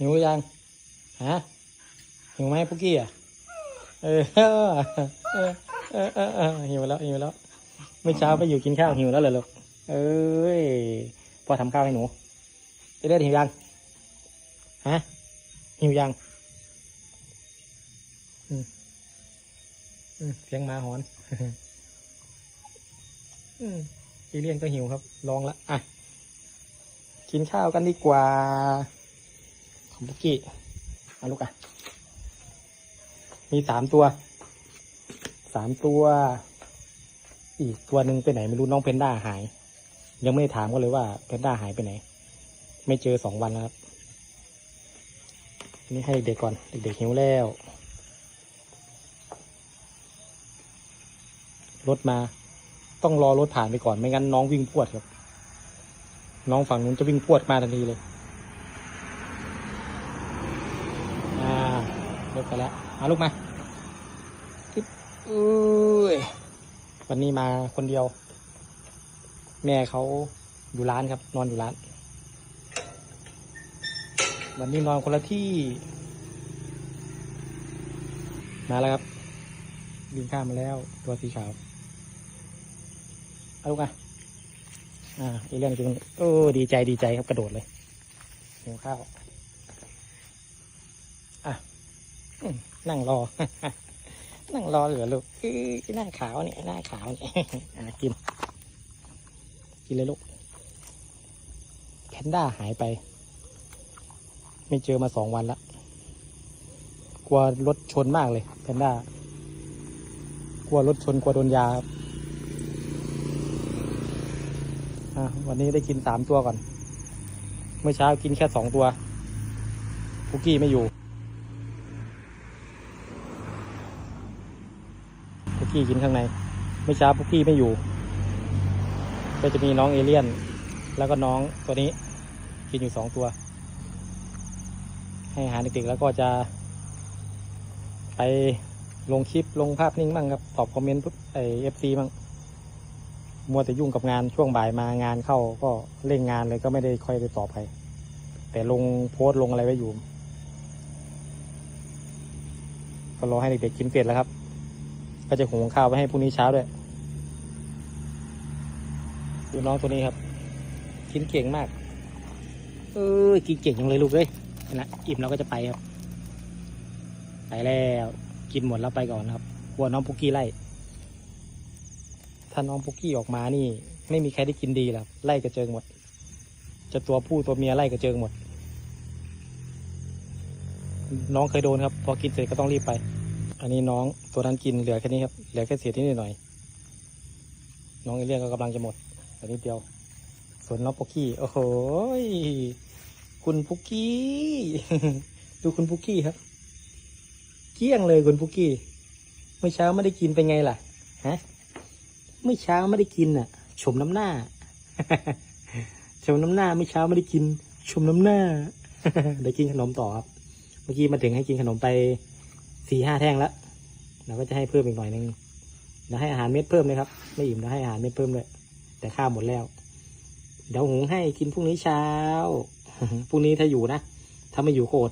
หิวยังฮะหิวไหมพุกกี้อะเออเออเออเออหิวแล้วหิวแล้วเมื่อเช้าไปอยู่กินข้าวหิวแล้วเหรอลูกเอ้ยพ่อทำข้าวให้หนูเอเลียนหิวยังฮะหิวยังเสียงหมาหอนอืมเอเลียนก็หิวครับลองละอะกินข้าวกันดีกว่า คุกกี้เอาลูกอะ มีสามตัว สามตัว อีกตัวหนึ่งไปไหนไม่รู้น้องเพนด้าหาย ยังไม่ได้ถามก็เลยว่าเพนด้าหายไปไหน ไม่เจอสองวันแล้วครับ นี่ให้เด็กก่อน เด็กๆหิวแล้ว รถมา ต้องรอรถผ่านไปก่อนไม่งั้นน้องวิ่งพวดครับ น้องฝั่งนู้นจะวิ่งพวดมาทันทีเลย อ่ารถ ไปแล้วมาลูกมาอึ๊บอุ้ยวันนี้มาคนเดียว แม่เขาอยู่ร้านครับ นอนอยู่ร้าน วันนี้นอนคนละที่ มาแล้วครับวิ่งข้ามมาแล้ว ตัวสีขาวเอาลูกอะอ่าอีเรื่องจริงโอ้ดีใจดีใจครับกระโดดเลยหิวข้าวอะอืม นั่งรอ นั่งรอเหลือลูกหน้าขาวเนี่ยหน้าขาวเนี่ยกิน กินเลยลูกแพนด้าหายไป ไม่เจอมาสองวันละกลัวรถชนมากเลยแพนด้ากลัวรถชนกลัวโดนยาครับวันนี้ได้กินสามตัวก่อน เมื่อเช้ากินแค่สองตัวพุกกี้ไม่อยู่ พุกกี้กินข้างในเมื่อเช้าพุกกี้ไม่อยู่ ก็จะมีน้องเอเลี่ยน แล้วก็น้องตัวนี้กินอยู่สองตัว ให้อาหารเด็กๆแล้วก็จะ ไปลงคลิปลงภาพนิ่งบ้างครับตอบคอมเมนต์ไอเอฟซีบ้างมัวแต่ยุ่งกับงานช่วงบ่ายมางานเข้าก็เร่งงานเลยก็ไม่ได้ค่อยได้ตอบใครแต่ลงโพสต์ลงอะไรไว้อยู่ ก็รอให้เด็กๆกินเสร็จแล้วครับ ก็จะหุงข้าวไว้ให้พรุ่งนี้เช้าด้วยดูน้องตัวนี้ครับ กินเก่งมาก เออกินเก่งจังเลยลูกเลยนะอิ่มเราก็จะไปครับ ไปแล้ว กินหมดแล้วไปก่อนครับกลัวน้องปุกกี้ไล่ ถ้าน้องปุกกี้ออกมานี่ ไม่มีใครได้กินดีหรอกไล่กระเจิงหมด จะตัวผู้ตัวเมียไล่กระเจิงหมด น้องเคยโดนครับ พอกินเสร็จก็ต้องรีบไป อันนี้น้องตัวนั้นกินเหลือแค่นี้ครับ เหลือแค่เศษนิดหน่อย น้องเอเลี่ยนก็กำลังจะหมดแต่นิดเดียว ส่วนน้องปุกกี้ โอ้โห คุณปุกกี้ ดูคุณปุกกี้ครับ เกลี้ยงเลยคุณปุกกี้ เมื่อเช้าไม่ได้กินเป็นไงล่ะ ฮะ เมื่อเช้าไม่ได้กินอะ ชมน้ำหน้า ชมน้ำหน้าเมื่อเช้าไม่ได้กิน ชมน้ำหน้าเดี๋ยวกินขนมต่อครับ เมื่อกี้มาถึงให้กินขนมไป สี่ห้าแท่งแล้วเราก็จะให้เพิ่มอีกหน่อยนึงเราให้อาหารเม็ดเพิ่มเลยครับ ไม่อิ่มเราให้อาหารเม็ดเพิ่มเลยแต่ข้าวหมดแล้ว เดี๋ยวหุงให้กินพรุ่งนี้เช้าพรุ่งนี้ถ้าอยู่นะถ้าไม่อยู่โกรธ